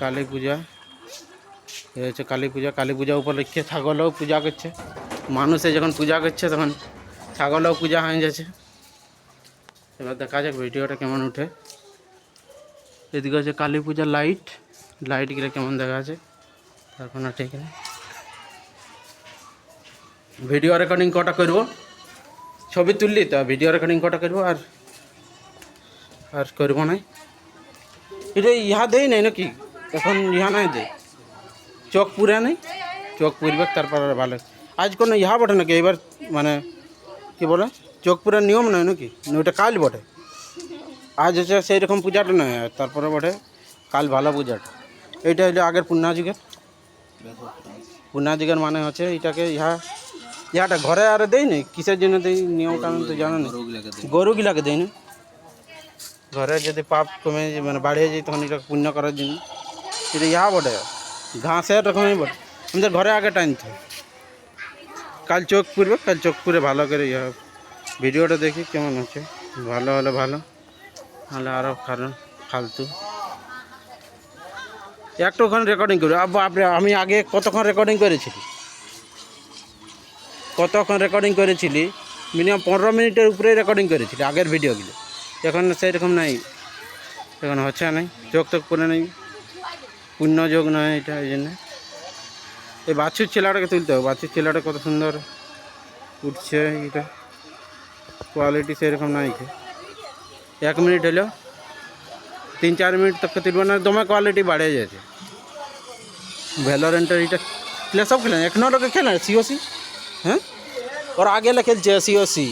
কালী পূজা। এ হচ্ছে কালী পূজা। কালী পূজা উপলক্ষে ছাগলও পূজা করছে। মানুষে যখন পূজা করছে, তখন ছাগলও পূজা হয়ে যাচ্ছে। এবার দেখা যাক ভিডিওটা কেমন উঠে। এদিকে হচ্ছে কালী পূজার লাইট লাইটগুলো কেমন দেখা আছে তার কোনো ঠিক নেই। ভিডিও রেকর্ডিং কটা করব? ছবি তুললি তো ভিডিও রেকর্ডিং কটা করব আর আর করব নাই এটা ইহা দেই নাই নাকি? এখন ইহা নাই দে। চোখ পুরে নেই। চোখ পুরবে তারপর ভালো। আজ কোনো ইহা বটে নাকি? এবার মানে কি বলে? চোখ পুরার নিয়ম নয় নাকি? ওটা কাল বটে। আজ হচ্ছে সেই রকম পূজাটা নয় তারপরে বটে কাল ভালো পূজাটা। এইটা হলো আগের পূর্ণা যুগের। পূর্ণা যুগের মানে হচ্ছে এটাকে ইহা, ইহাটা ঘরে আর দেই কিসের জন্য দেই? নিয়ম কানুন তো জানো না গরুগুলাকে দেই না। ঘরে যদি পাপ কমে মানে বাড়িয়ে যায়, তখন এটা পুণ্য করার জন্য। এটা ইহা বটে ঘাসের রকমই বটে আমাদের ঘরে আগে টানতে কাল চোখ পুরবে কাল চোখ পুরে ভালো করে ইয়ে। ভিডিওটা দেখি কেমন হচ্ছে ভালো হলে ভালো নাহলে আরও খারাপ ফালতু একটু ওখানে রেকর্ডিং করি আপনি আমি আগে কতক্ষণ রেকর্ডিং করেছিলি কতক্ষণ রেকর্ডিং করেছিলি মিনিমাম পনেরো মিনিটের উপরে রেকর্ডিং করেছিলি আগের ভিডিওগুলো এখন সেই রকম নাই এখন হচ্ছে নাই চোখ তোক পরে নেই পুণ্য যোগ নয় এটা এই জন্য। এই বাছুর ছেলেটাকে তুলতে হবে। বাছুর ছেলেটা কত সুন্দর উঠছে এটা কোয়ালিটি সেরকম নাই কি এক মিনিট হলো। তিন চার মিনিট তক তুলবে না দমে কোয়ালিটি বাড়ে যাচ্ছে। ভ্যালোরেন্টের এটা প্লে সব খেলেন এখনও লোকে খেলে সিওসি হ্যাঁ? ওর আগে খেলছে সিওসি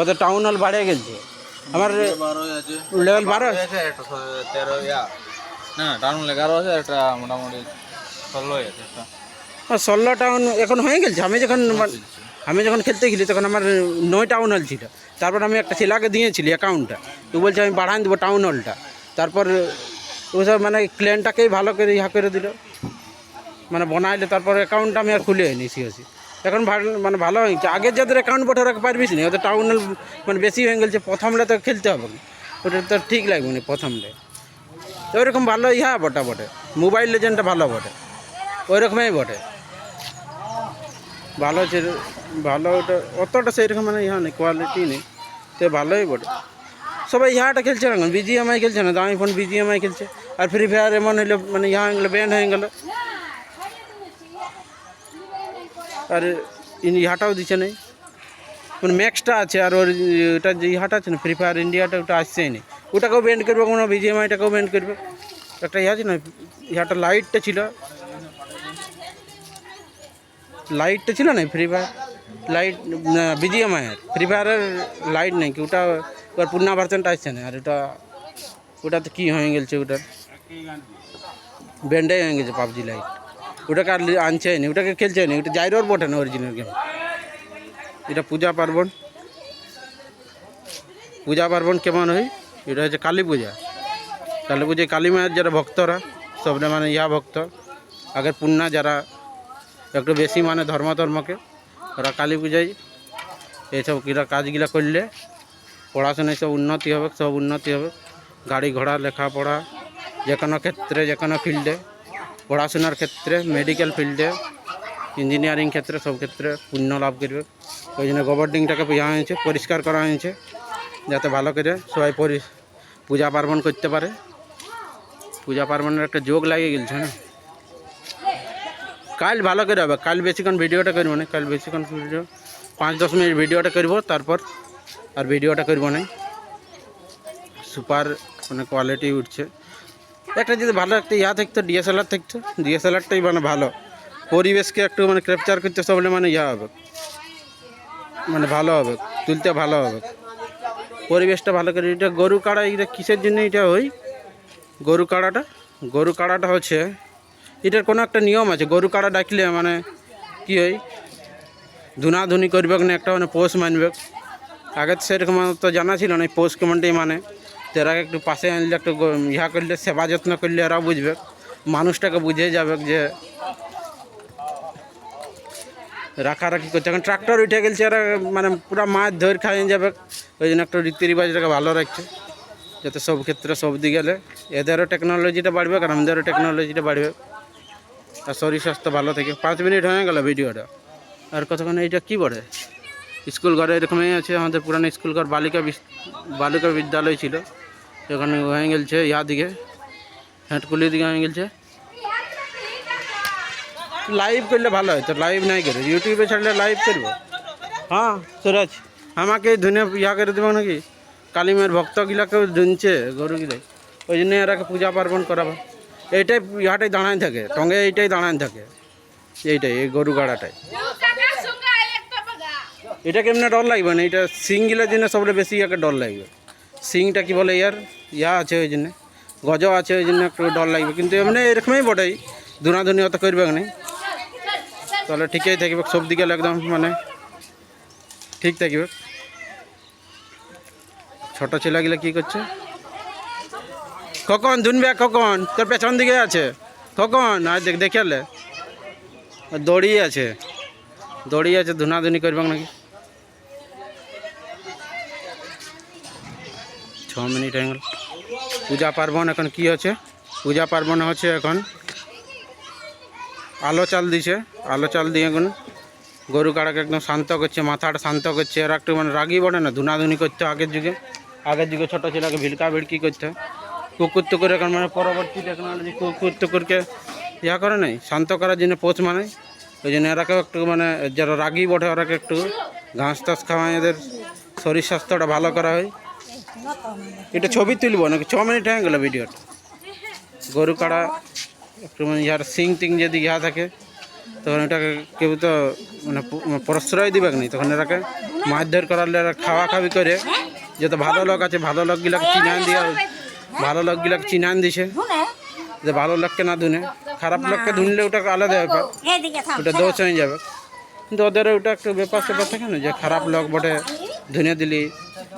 ওদের টাউন হল বাড়ে গেছে। আমার লেভেল বারো তেরো না টাউন এগারো আছে একটা মোটামুটি ষোলো আছে একটা। ষোলো টাউন এখন হয়ে গেছে। আমি যখন আমি যখন খেলতে গেলি তখন আমার নয় টাউন হল ছিল। তারপর আমি একটা ছেলেকে দিয়েছিলি অ্যাকাউন্টটা তো বলছে আমি বাড়ান দেবো টাউন হলটা। তারপর ওসব মানে ক্লেনটাকেই ভালো করে ইহা করে দিল। মানে বনাইলে তারপর অ্যাকাউন্টটা আমি আর খুলে নিছি সিওসি এখন ভালো মানে ভালো হয়েছে আগের যাদের অ্যাকাউন্ট বটে ওরা পারবিস না। ওদের টাউন হল মানে বেশি হয়ে গেছে। প্রথমটা তো খেলতে হবে। ওটা তো ঠিক লাগবে না প্রথমলে তো ওইরকম ভালো ইহা বটে বটে। মোবাইল লেজেন্ডটা ভালো বটে। ওই রকমই বটে। ভালো ভালো ওটা, অতটা সেই রকম মানে ইহা নেই কোয়ালিটি নেই। তো ভালোই বটে। সবাই ইহাটা খেলছে না বিজিএমআই খেলছে না? দামি ফোন বিজিএমআই খেলছে। আর ফ্রি ফায়ার এমন হইল মানে ইহা হয়ে গেলো ব্যান্ড হয়ে গেলো। আর ইহাটাও দিচ্ছে নেই। মানে ম্যাক্সটা আছে, আর ওর ওটা যে ইহাটা আছে না ফ্রি ফায়ার ইন্ডিয়াটা ওটা আসছেই নেই। ওটাকেও ব্যান্ড করবে, কোনো বিজিএমআইটাকেও ব্যান্ড করবে। একটা ইহা আছে না, ইহাটা লাইটটা ছিল। লাইটটা ছিল না ফ্রি ফায়ার লাইট বিজিএমআইয়ের ফ্রি ফায়ারের লাইট নেই কি, ওটা ওর পুরনা ভার্সনটা আসছে না, আর ওটা, ওটাতে কী হয়ে গেছে ওটার ব্যান্ডাই হয়ে গেছে পাবজি লাইট ওটাকে আর আনছে না, ওটাকে খেলছে না, ওটা জাইরোর বটে না অরিজিনাল গেম এটা পূজা পার্বণ। পূজা পার্বণ কেমন হয়? এটা হচ্ছে কালী পূজা। কালী পূজায় কালী মায়ের যারা ভক্তরা সবটা মানে ইয়া ভক্ত। আগের পুণ্যা যারা একটু বেশি মানে ধর্ম ধর্মকে ওরা কালী পূজায় এইসব কিরা কাজগুলা করলে পড়াশোনায় সব উন্নতি হবে, সব উন্নতি হবে। গাড়ি ঘোড়া, লেখাপড়া, যে কোনো ক্ষেত্রে, যে কোনো ফিল্ডে, পড়াশোনার ক্ষেত্রে, মেডিকেল ফিল্ডে, ইঞ্জিনিয়ারিং ক্ষেত্রে, সব ক্ষেত্রে পুণ্য লাভ করবে। ওই জন্য গভর্নিংটাকে বোঝা হয়েছে, পরিষ্কার করা হয়েছে। যাতে ভালো করে সবাই পরি পূজা পার্বণ করতে পারে। পূজা পার্বণের একটা যোগ লাগে গেছে না? কাল ভালো করে হবে, কাল বেশিক্ষণ ভিডিওটা করব না, কাল বেশিক্ষণ ভিডিও পাঁচ দশ মিনিট ভিডিওটা করব, তারপর আর ভিডিওটা করব না। সুপার মানে কোয়ালিটি উঠছে। একটা যদি ভালো একটা ইয়া থাকতো ডিএসএলআর থাকতো ডিএসএলআরটাই মানে ভালো। পরিবেশকে একটু মানে ক্যাপচার করতে সবলে মানে ইয়া হবে। মানে ভালো হবে, তুলতে ভালো হবে। পরিবেশটা ভালো করে। এটা গরু কাড়া, এটা কিসের জন্য এটা ওই? গরু কাড়াটা? গরু কাড়াটা হচ্ছে, এটার কোনো একটা নিয়ম আছে, গরু কাড়া ডাকলে মানে কি হয় ধুনাধুনি করবে না, একটা মানে পোষ মানবে। আগে সেরকম তো জানা ছিল না, এই পোষ কেমনটাই মানে। তো এরা একটু পাশে আনলে একটু ইহা করলে সেবা যত্ন করলে এরা বুঝবে। মানুষটাকে বুঝে যাবে যে রাখারাখি করছে। এখন ট্রাক্টর উঠে গেছে এরা মানে পুরো মাছ ধরে খাইয়ে যাবে। ওই জন্য একটা রীতি রিবাজটাকে ভালো রাখছে, যাতে সব ক্ষেত্রে সব দিকে গেলে। এদেরও টেকনোলজিটা বাড়বে, আর আমাদেরও টেকনোলজিটা বাড়বে। আর শরীর স্বাস্থ্য ভালো থাকে। পাঁচ মিনিট হয়ে গেল ভিডিওটা। আর কতক্ষণ এইটা কী বলে স্কুল ঘরে এরকমই আছে, আমাদের পুরানো স্কুল ঘর বালিকা বালিকা বিদ্যালয় ছিল। এখানে হয়ে গেছে ইয়া দিকে হেঁটকুলি দিকে হয়ে গেছে লাইভ করলে ভালো হয়। তো লাইভ নাই করে ইউটিউবে ছাড়লে লাইভ করব? হ্যাঁ সুরাজ। আমাকে ধুনে ইয়া করে দেবো নাকি? কালিমের ভক্তগুলাকেও ধুনছে গরুগুলো ওই জন্য এরাকে পূজা পার্বণ করাবো। এইটাই ইহাটাই দাঁড়ায় থাকে টঙ্গে এইটাই দাঁড়ায় থাকে। এইটাই এই গরু গাড়াটাই। এটা কেমনে ডর লাগবে না? এটা সিংগুলোর জন্য সবচেয়ে বেশি ইয়াকে ডর লাগবে। সিংটা কি বলে ইয়ার? ইয়া আছে ওই জন্য। গজ আছে ওই জন্য একটু ডর লাগবে। কিন্তু এমনি এরকমই বটেই ধুনাধুনি অত করবে না তাহলে ঠিকই থাকবে সব দিকে একদম মানে ঠিক থাকবে। ছোট ছেলেগুলো কি করছে? কখন? ধুনবে কখন? তোর পেছন দিকে আছে। কখন? আর দেখ, দেখে এলে দড়ি আছে। দড়ি আছে, ধুনাধুনি করবে নাকি? ছ মিনিট হয়ে গেল। পূজা পার্বণ এখন কি হচ্ছে? পূজা পার্বণ হচ্ছে এখন আলো চাল দিছে, আলো চাল দিয়ে এখন গরু কাড়াকে একদম শান্ত করছে, মাথাটা শান্ত করছে। এরা একটু মানে রাগি বটে না, ধুনাধুনি করতে আগের যুগে। আগের যুগে ছোটো ছেলেকে ভিড়কা ভিড়কি করতে কুকুর করে এখন মানে পরবর্তী টেকনোলজি কুকুর টুকুরকে ইয়া করে নাই, শান্ত করার জন্য পোষ মানে ওই জন্য এরাকেও একটু মানে যারা রাগি বটে, ওরাকে একটু ঘাস টাস খাওয়ায়, এদের শরীর স্বাস্থ্যটা ভালো করা হয়। এটা ছবি তুলবো নাকি? ছ মিনিট হয়ে গেল ভিডিওটা। গরু কাড়া মানে ইয়ার সিং টিং যদি ইয়া থাকে তখন এটাকে কেউ তো মানে মানে প্রশ্রয় দিবে না। তখন এরাকে মারধর করালে এরা খাওয়া খাওয়ি করে যত ভালো লোক আছে ভালো লোকগুলাকে চিনান দিয়ে ভালো লোকগুলাকে চিনান দিছে। যে ভালো লোককে না ধুনে খারাপ লোককে ধুনলে ওটা আলাদা ব্যাপার। ওটা দোষ হয়ে যাবে। কিন্তু ওদের ওটা একটু ব্যাপার স্যাপার থাকে না যে খারাপ লোক বটে ধুনে দিলি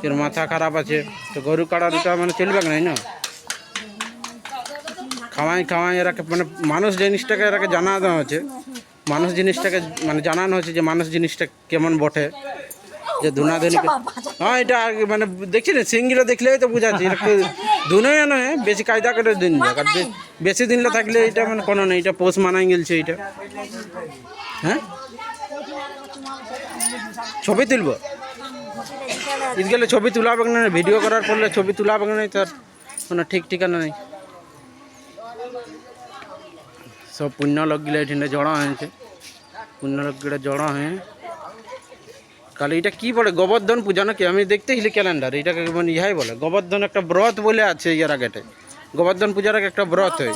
এর মাথা খারাপ আছে তো গরু কাটার ওটা মানে চলবে নাই না? খাওয়াই খাওয়াই এরাকে মানে মানুষ জিনিসটাকে এরাকে জানানো হচ্ছে মানুষ জিনিসটাকে মানে জানানো হচ্ছে যে মানুষ জিনিসটা কেমন বটে। যে ধুনাধুনি হ্যাঁ এটা মানে দেখছি না সিঙ্গিটা দেখলেই তো বোঝাচ্ছি ধুনোই নয় বেশি কায়দা করে দিন যাক আর বেশি দিনলে থাকলে এটা মানে কোনো নেই এটা পোষ মানাই গেলছে এটা হ্যাঁ? ছবি তুলবো? ঈদ গেলে ছবি তুলাবে না ভিডিও করার পড়লে ছবি তুলাবে না তার কোনো ঠিক ঠিকানা নেই। সব পুণ্য লোকগুলো এখানে জড়া হয়েছে। পুণ্য লোকগুলো জড়া হয়ে। কালি এটা কি বলে? গোবর্ধন পূজা নাকি? আমি দেখতেছিলি ক্যালেন্ডার। এটাকে মানে ইহাই বলে। গোবর্ধন একটা ব্রত বলে আছে ইয়ার আগেটে গোবর্ধন পূজার একটা ব্রত হয়।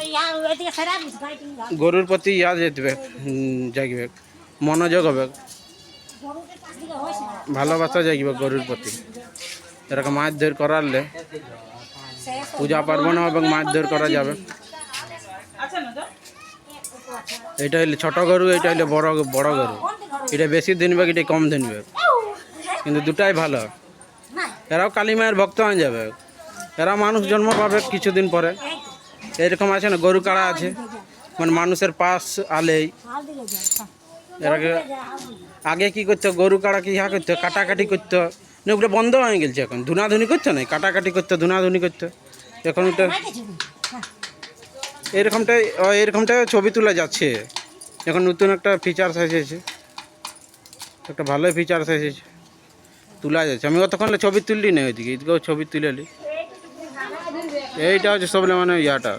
গরুর প্রতি ইয়া যেতবে জাগবে। মনোযোগ হবে। ভালোবাসা জাগবে গরুর প্রতি। এরকম মাছ ধর করালে। পূজা পার্বণ এবং মাছ ধর করা যাবে। এটা হইলে ছোট গরু, এটা হইলে বড় বড় গরু। এটা বেশি দিনবে এটা কম দিনবে কিন্তু দুটাই ভালো। এরাও কালী মায়ের ভক্ত হয়ে যাবে। এরা মানুষ জন্ম পাবে কিছুদিন পরে। এরকম আছে না, গরু কাড়া আছে। মানে মানুষের পাশ আলেই। এরাকে আগে কি করতো, গরু কাড়া কি ইহা করতো, কাটাকাটি করতো। ওগুলো বন্ধ হয়ে গেছে এখন। ধুনাধুনি করতো না? কাটাকাটি করতো, ধুনাধুনি করতো। এখন ওটা এরকমটাই এরকমটাই ছবি তোলা যাচ্ছে। এখন নতুন একটা ফিচার্স এসেছে। একটা ভালোই ফিচার্স এসেছে। তোলা যাচ্ছে। আমি অতক্ষণ ছবি তুললি না ওইদিকে। এদিকেও ছবি তুলে নি। এইটা হচ্ছে সব মানে ইয়াটা,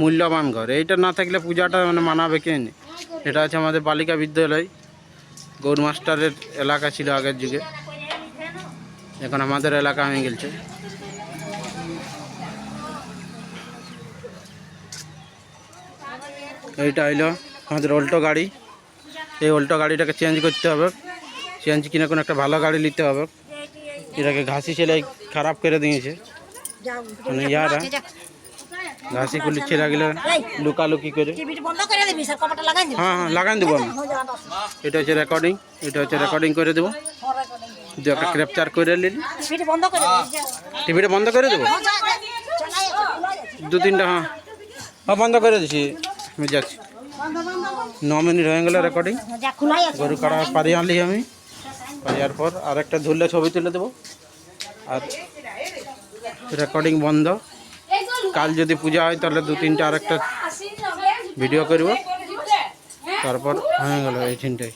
মূল্যবান ঘর। এইটা না থাকলে পূজাটা মানে মানাবে কে নি? এটা হচ্ছে আমাদের বালিকা বিদ্যালয়। গৌর মাস্টারের এলাকা ছিল আগের যুগে। এখন আমাদের এলাকা হয়ে গেছে। এইটা হইল আমাদের অল্টো গাড়ি। এই অল্টো গাড়িটাকে চেঞ্জ করতে হবে। চেঞ্জ কিনে কোনো একটা ভালো গাড়ি নিতে হবে। এটাকে ঘাসি ছেলে খারাপ করে দিয়েছে। মানে ইয়ারা ঘাসি কুলি ছেলেগুলো লুকালুকি করে। লাগাই হ্যাঁ হ্যাঁ লাগান দেবো আমি। এটা হচ্ছে রেকর্ডিং এটা হচ্ছে রেকর্ডিং করে দেবো। দু একটা ক্যাপচার করে নিলি টিভিটা বন্ধ করে দেবো? দু তিনটা হ্যাঁ। হ্যাঁ বন্ধ করে দিছি। আমি যাচ্ছি। ন মিনিট হয়ে গেল রেকর্ডিং গরু কাড়া পারি আনলি আমি। পারিয়ার পর আর একটা ধরলে ছবি তুলে দেবো। আর রেকর্ডিং বন্ধ। কাল যদি পূজা হয় তাহলে দু তিনটা আরেকটা ভিডিও করব। তারপর হয়ে গেল এই তিনটাই।